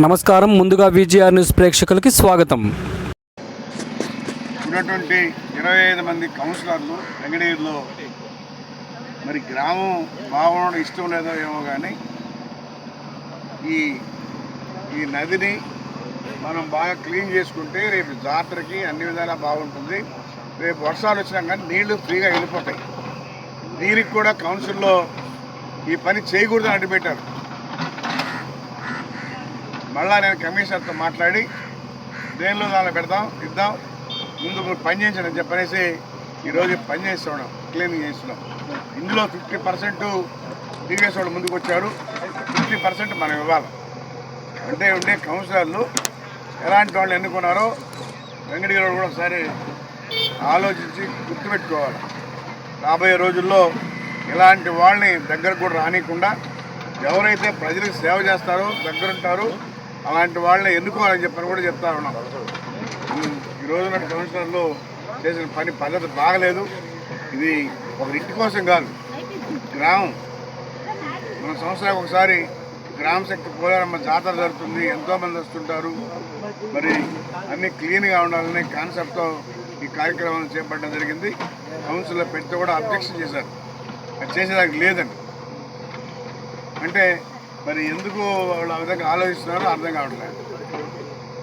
నమస్కారం. ముందుగా VGR news ప్రేక్షకులకి స్వాగతం. ఉన్నటువంటి ఇరవై ఐదు మంది కౌన్సిలర్లు వెంకటగిరిలో మరి గ్రామం బాగుండడం ఇష్టం లేదో ఏమో కానీ ఈ ఈ నదిని మనం బాగా క్లీన్ చేసుకుంటే రేపు జాతరకి అన్ని విధాలా బాగుంటుంది. రేపు వర్షాలు వచ్చినా కానీ నీళ్ళు ఫ్రీగా వెళ్ళిపోతాయి. దీనికి కూడా కౌన్సిల్లో ఈ పని చేయకూడదని అడ్డుపెట్టారు. మళ్ళా నేను కమిషనర్తో మాట్లాడి దేనిలో దానిలో పెడదాం ఇద్దాం ముందు మీరు పని అని చెప్పనేసి ఈరోజు పని చేస్తున్నాం క్లీనింగ్ చేస్తున్నాం. ఇందులో ఫిఫ్టీ పర్సెంట్ టీవీఎస్ వాళ్ళు ముందుకు వచ్చారు ఫిఫ్టీ పర్సెంట్ మనం ఇవ్వాలి. అంటే ఉండే కౌన్సిలర్లు ఎలాంటి వాళ్ళు ఎన్నుకున్నారో వెంకటగిరి కూడా ఒకసారి ఆలోచించి గుర్తుపెట్టుకోవాలి. రాబోయే రోజుల్లో ఇలాంటి వాళ్ళని దగ్గరకు కూడా రానియకుండా ఎవరైతే ప్రజలకు సేవ చేస్తారో దగ్గరుంటారో అలాంటి వాళ్ళని ఎన్నుకోవాలని చెప్పని కూడా చెప్తా ఉన్నాం. ఈరోజు ఈ రోజున చేసిన పని పద్ధతి బాగలేదు. ఇది ఒక ఇంటి కోసం కాదు. గ్రామం. మన సంవత్సరానికి ఒకసారి గ్రామ శక్తి పోలేరమ్మ జాతర జరుగుతుంది. ఎంతోమంది వస్తుంటారు. మరి అన్నీ క్లీన్గా ఉండాలనే కాన్సెప్ట్తో ఈ కార్యక్రమం చేపట్టడం జరిగింది. కౌన్సిల్లో పెడితే కూడా అబ్జెక్షన్ చేశారు. అది చేసేదానికి లేదండి. అంటే మరి ఎందుకు వాళ్ళు ఆ విధంగా ఆలోచిస్తున్నారో అర్థం కావట్లేదు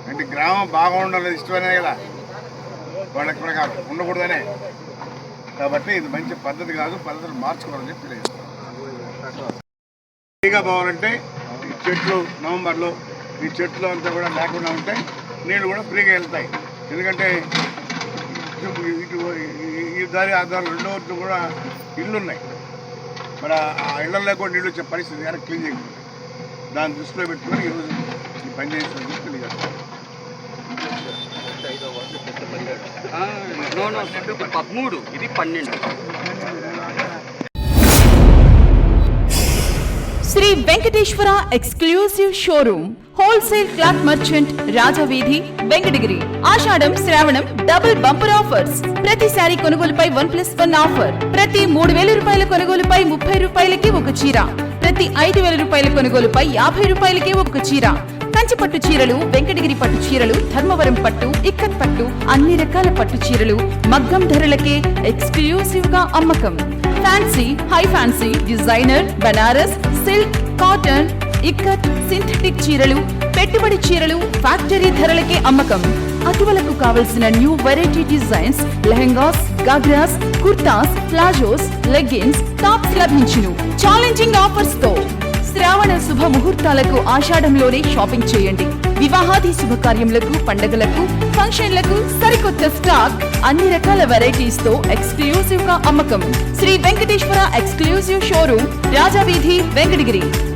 అంటే గ్రామం బాగుండాలి ఇష్టమనే కదా? వాళ్ళకి ప్రకారం ఉండకూడదనే. కాబట్టి ఇది మంచి పద్ధతి కాదు పద్ధతులు మార్చుకోవాలని చెప్పి తెలియజేస్తాను ఫ్రీగా పోవాలంటే ఈ చెట్లు నవంబర్లో ఈ చెట్లు అంతా కూడా లేకుండా ఉంటే నీళ్ళు కూడా ఫ్రీగా వెళ్తాయి. ఎందుకంటే ఇటు ఈ- దారి ఆ దారి రెండో కూడా ఇళ్ళు ఉన్నాయి మరి ఆ- ఇళ్ళ ఇళ్ళలో కూడా నీళ్ళు వచ్చే పరిస్థితి కానీ క్లీన్ చేయకుండా దాన్ని దృష్టిలో పెట్టుకొని ఈరోజు ఈ పని చేసిన తెలియజేస్తాను నో నో ఇది పదమూడు ఇది పన్నెండు. Shri Venkateswara exclusive showroom wholesale cloth merchant Rajaveedhi Venkatagiri. Ashadam Shravanam double bumper offers. ప్రతి సారి కొనుగోలుపై వన్ ప్లస్ వన్ ఆఫర్. ప్రతి మూడు వేల రూపాయల కొనుగోలుపై ముప్పై రూపాయలకి ఒక చీర. ప్రతి ఐదు వేల రూపాయల కొనుగోలుపై యాభై రూపాయలకే ఒక చీర. కంచి పట్టు చీరలు వెంకటగిరి పట్టు చీరలు ధర్మవరం పట్టు ఇక్కత్ పట్టు అన్ని రకాల పట్టు చీరలు మగ్గం ధరలకే ఎక్స్క్లూసివ్గా అమ్మకం. Fancy high fancy designer Banaras silk cotton ikat synthetic చీరలు పెట్టుబడి చీరలు ఫ్యాక్టరీ ధరలకే అమ్మకం. అటువలకు కావలసిన new variety designs lehengas ghagras kurtas palazzos leggings tops లభించును. ఛాలెంజింగ్ ఆఫర్స్తో. శ్రావణ శుభ ముహూర్తాలకు ఆషాఢంలోనే షాపింగ్ చేయండి. వివాహాది శుభకార్యములకు పండగలకు ఫంక్షన్లకు సరికొత్త స్టాక్ అన్ని రకాల వెరైటీస్తో ఎక్స్క్లూజివ్గా అమ్మకం. Shri Venkateswara exclusive showroom Rajaveedhi Venkatagiri.